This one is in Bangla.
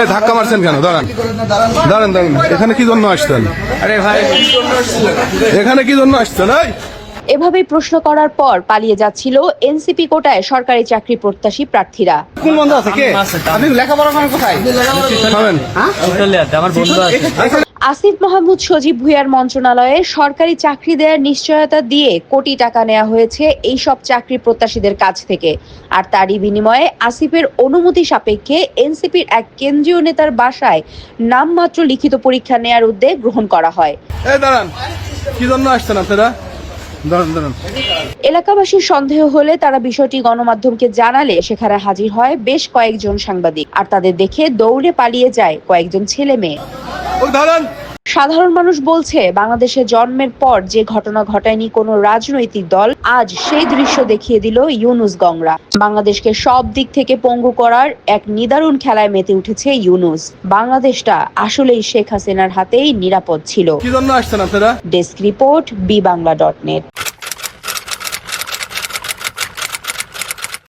এই ধাক্কা মারছেন কেন? দাঁড়ান। দাঁড়ান দাঁড়ান। এখানে কি জন্য আসছেন? আরে ভাই। এখানে কি জন্য আসছেন? এই! এভাবেই প্রশ্ন করার পর পালিয়ে যাচ্ছিল এনসিপি কোটায় সরকারি চাকরি প্রত্যাশী প্রার্থীরা। কোন বন্ধু আছে কে? আপনি লেখাপড়া করেন কোথায়? যাচ্ছে আমার বন্ধু আছে। আসিফ মাহমুদ সজীব ভুইয়ার মন্ত্রণালয়ে সরকারি চাকরি দেওয়ার নিশ্চয়তা দিয়ে কোটি টাকা নেওয়া হয়েছে এই সব চাকরি প্রত্যাশীদের কাছ থেকে। আর তারই বিনিময়ে আসিফের অনুমতি সাপেক্ষে এনসিপির এক কেন্দ্রীয় নেতার বাসায় নামমাত্র লিখিত পরীক্ষা নেয়ার উদ্যোগ গ্রহণ করা হয়। কি জন্য আসছেন আপনারা? দাঁড়ান দাঁড়ান। এলাকাবাসীর সন্দেহ হলে তারা বিষয়টি গণমাধ্যমকে জানালে সেখানে হাজির হয় বেশ কয়েকজন সাংবাদিক। আর তাদের দেখে দৌড়ে পালিয়ে যায় কয়েকজন ছেলে মেয়ে। সাধারণ মানুষ বলছে বাংলাদেশে জন্মের পর যে ঘটনা ঘটায়নি কোনো রাজনৈতিক দল আজ সেই দৃশ্য দেখিয়ে দিল ইউনুস গংরা। বাংলাদেশকে সব দিক থেকে পঙ্গু করার এক নিদারুণ খেলায় মেতে উঠেছে ইউনুস। বাংলাদেশটা আসলেই শেখ হাসিনার হাতেই নিরাপদ ছিল। Desk report B Bangla dot net.